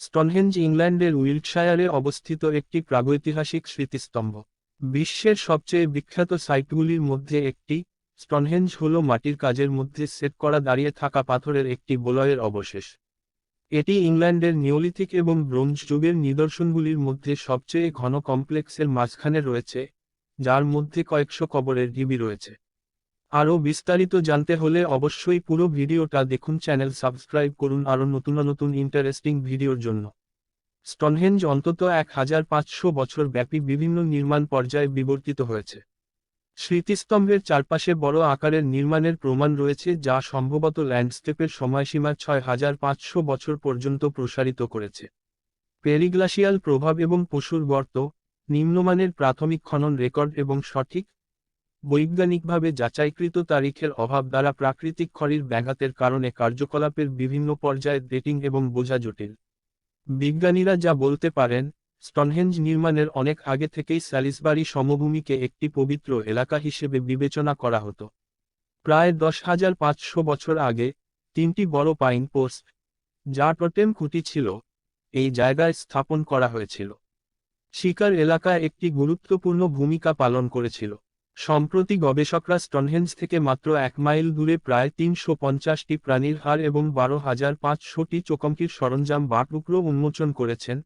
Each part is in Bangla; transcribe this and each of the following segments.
স্টনহেঞ্জ ইংল্যান্ডের উইল্টশায়ারে অবস্থিত একটি প্রাগৈতিহাসিক স্মৃতিস্তম্ভ। বিশ্বের সবচেয়ে বিখ্যাত সাইটগুলির মধ্যে একটি স্টনহেঞ্জ হল মাটির কাজের মধ্যে সেট করা দাঁড়িয়ে থাকা পাথরের একটি বলয়ের অবশেষ। এটি ইংল্যান্ডের নিওলিথিক এবং ব্রোঞ্জ যুগের নিদর্শনগুলির মধ্যে সবচেয়ে ঘন কমপ্লেক্সের মাঝখানে রয়েছে, যার মধ্যে কয়েকশো কবরের ঢিবি রয়েছে। আরও বিস্তারিত জানতে হলে অবশ্যই পুরো ভিডিওটা দেখুন, চ্যানেল সাবস্ক্রাইব করুন আরও নতুন নতুন ইন্টারেস্টিং ভিডিওর জন্য। স্টনহেঞ্জ অন্তত এক হাজার পাঁচশো বছর ব্যাপী বিভিন্ন নির্মাণ পর্যায়ে বিবর্তিত হয়েছে। স্মৃতিস্তম্ভের চারপাশে বড় আকারের নির্মাণের প্রমাণ রয়েছে, যা সম্ভবত ল্যান্ডস্কেপের সময়সীমা ছয় হাজার পাঁচশো বছর পর্যন্ত প্রসারিত করেছে। পেরিগ্লাসিয়াল প্রভাব এবং পশুর গর্ত, নিম্নমানের প্রাথমিক খনন রেকর্ড এবং সঠিক বৈজ্ঞানিকভাবে যাচাইকৃত তারিখের অভাব দ্বারা প্রাকৃতিক খড়ির ব্যাঘাতের কারণে কার্যকলাপের বিভিন্ন পর্যায়ে ডেটিং এবং বোঝা জটিল। বিজ্ঞানীরা যা বলতে পারেন, স্টনহেঞ্জ নির্মাণের অনেক আগে থেকেই স্যালিসবারি সমভূমিকে একটি পবিত্র এলাকা হিসেবে বিবেচনা করা হতো। প্রায় দশ হাজার পাঁচশো বছর আগে, তিনটি বড় পাইন পোস্ট, যা টোটেম খুঁটি ছিল, এই জায়গায় স্থাপন করা হয়েছিল। শিকার এলাকায় একটি গুরুত্বপূর্ণ ভূমিকা পালন করেছিল। সম্প্রতি গবেষকরা স্টনহেঞ্জ থেকে মাত্র এক মাইল দূরে প্রায় তিনশো পঞ্চাশটি প্রাণীর হাড় এবং বারো হাজার পাঁচশোটি চোকমকির সরঞ্জাম বা টুকরো উন্মোচন করেছেন।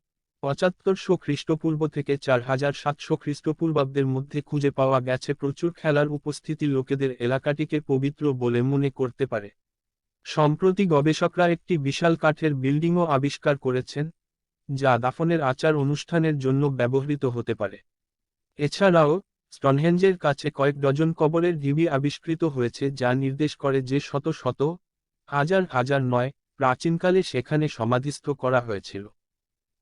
পঁচাত্তরশো খ্রিস্টপূর্ব থেকে চার হাজার সাতশো খ্রিস্টপূর্বাব্দের মধ্যে খুঁজে পাওয়া গেছে প্রচুর খেলার উপস্থিতি লোকেদের এলাকাটিকে পবিত্র বলে মনে করতে পারে। সম্প্রতি গবেষকরা একটি বিশাল কাঠের বিল্ডিংও আবিষ্কার করেছেন, যা দাফনের আচার অনুষ্ঠানের জন্য ব্যবহৃত হতে পারে। এছাড়াও স্টনহেঞ্জের কাছে কয়েক ডজন কবরের ঢিবি আবিষ্কৃত হয়েছে যা নির্দেশ করে যে শত শত, হাজার হাজার নয়, প্রাচীনকালে সেখানে সমাধিস্থ করা হয়েছিল।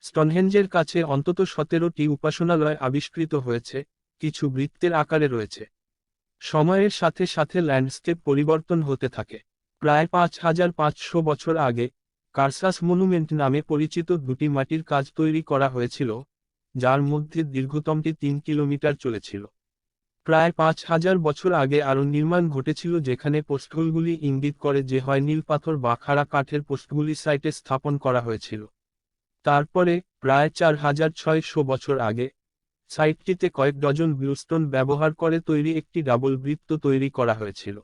স্টনহেঞ্জের কাছে অন্তত সতেরোটি উপাসনালয় আবিষ্কৃত হয়েছে, কিছু বৃত্তের আকারে রয়েছে। সময়ের সাথে সাথে ল্যান্ডস্কেপ পরিবর্তন হতে থাকে। প্রায় পাঁচ হাজার পাঁচশো বছর আগে, কার্সাস মনুমেন্ট নামে পরিচিত দুটি মাটির কাজ তৈরি করা হয়েছিল, যার মধ্যে দীর্ঘতমটি তিন কিলোমিটার চলেছিল। প্রায় পাঁচ হাজার বছর আগে আরও নির্মাণ ঘটেছিল যেখানে পোস্টগুলি ইঙ্গিত করে যে হয় নীল পাথর বা খাড়া কাঠের পোস্টগুলি সাইটে স্থাপন করা হয়েছিল। তারপরে, প্রায় চার হাজার ছয়শো বছর আগে, সাইটটিতে কয়েক ডজন ব্লুস্টোন ব্যবহার করে তৈরি একটি ডাবল বৃত্ত তৈরি করা হয়েছিল।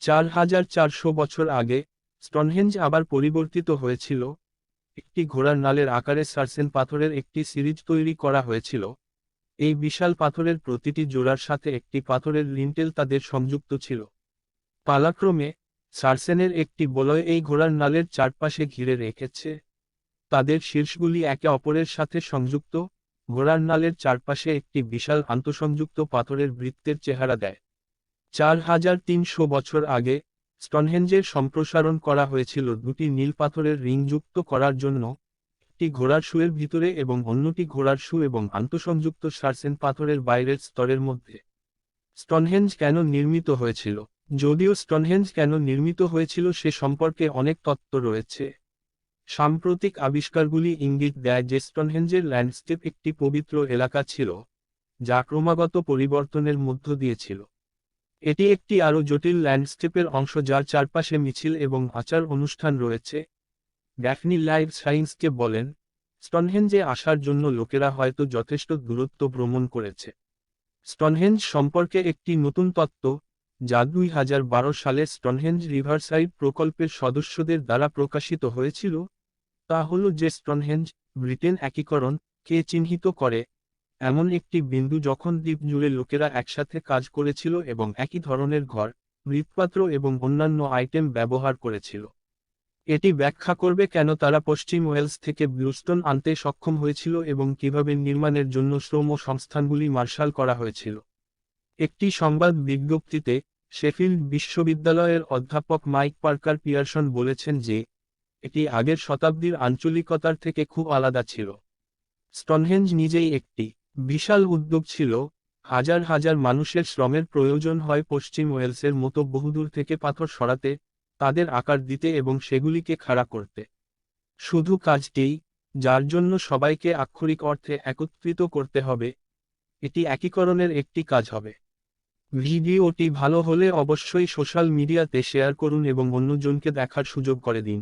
চার হাজার চারশো বছর আগে, স্টনহেঞ্জ আবার পরিবর্তিত হয়েছিল। একটি ঘোড়ার নালের আকারে সার্সেন পাথরের একটি সিরিজ তৈরি করা হয়েছিল। এই বিশাল পাথরের প্রতিটি জোড়ার সাথে একটি পাথরের লিন্টেল তাদের সংযুক্ত ছিল। পালাক্রমে, সার্সেনের একটি বলয় এই ঘোড়ার নালের চারপাশে ঘিরে রেখেছে। তাদের শীর্ষগুলি একে অপরের সাথে সংযুক্ত, ঘোড়ার নালের চারপাশে একটি বিশাল আন্তঃসংযুক্ত পাথরের বৃত্তের চেহারা দেয়। চার হাজার তিনশো বছর আগে, স্টনহেঞ্জের সম্প্রসারণ করা হয়েছিল দুটি নীল পাথরের রিং যুক্ত করার জন্য একটি ঘোড়ার শুয়ের ভিতরে এবং অন্যটি ঘোড়ার শু এবং আন্তঃসংযুক্ত সার্সেন পাথরের বাইরের স্তরের মধ্যে। স্টনহেঞ্জ কেন নির্মিত হয়েছিল? যদিও স্টনহেঞ্জ কেন নির্মিত হয়েছিল সে সম্পর্কে অনেক তত্ত্ব রয়েছে। সাম্প্রতিক আবিষ্কারগুলি ইঙ্গিত দেয় যে স্টনহেঞ্জের ল্যান্ডস্কেপ একটি পবিত্র এলাকা ছিল, যা ক্রমাগত পরিবর্তনের মধ্য দিয়েছিল। এটি একটি আরও জটিল ল্যান্ডস্কেপের অংশ যার চারপাশে মিছিল এবং আচার অনুষ্ঠান রয়েছে। ড্যাফনি লাইভ সায়েন্সকে বলেন স্টনহেঞ্জে আসার জন্য লোকেরা হয়তো যথেষ্ট দূরত্ব ভ্রমণ করেছে। স্টনহেঞ্জ সম্পর্কে একটি নতুন তত্ত্ব, যা দুই হাজার বারো সালে স্টনহেঞ্জ রিভারসাইড প্রকল্পের সদস্যদের দ্বারা প্রকাশিত হয়েছিল, তা হল যে স্টনহেঞ্জ ব্রিটেন একীকরণ, কে চিহ্নিত করে, এমন একটি বিন্দু যখন দ্বীপ জুড়ে লোকেরা একসাথে কাজ করেছিল এবং একই ধরনের ঘর, মৃৎপাত্র এবং অন্যান্য আইটেম ব্যবহার করেছিল। এটি ব্যাখ্যা করবে কেন তারা পশ্চিম ওয়েলস থেকে ব্লুস্টোন আনতে সক্ষম হয়েছিল এবং কীভাবে নির্মাণের জন্য শ্রম ও সংস্থানগুলি মার্শাল করা হয়েছিল। একটি সংবাদ বিজ্ঞপ্তিতে শেফিল্ড বিশ্ববিদ্যালয়ের অধ্যাপক মাইক পার্কার পিয়ারসন বলেছেন যে, এটি আগের শতাব্দীর আঞ্চলিকতার থেকে খুব আলাদা ছিল। স্টনহেঞ্জ নিজেই একটি বিশাল উদ্যোগ ছিল, হাজার হাজার মানুষের শ্রমের প্রয়োজন হয় পশ্চিম ওয়েলসের মতো বহুদূর থেকে পাথর সরাতে তাদের আকার দিতে এবং সেগুলিকে খাড়া করতে। শুধু কাজটিই, যার জন্য সবাইকে আক্ষরিক অর্থে একত্রিত করতে হবে, এটি একীকরণের একটি কাজ হবে। ভিডিওটি ভালো হলে অবশ্যই সোশ্যাল মিডিয়াতে শেয়ার করুন এবং অন্যজনকে দেখার সুযোগ করে দিন।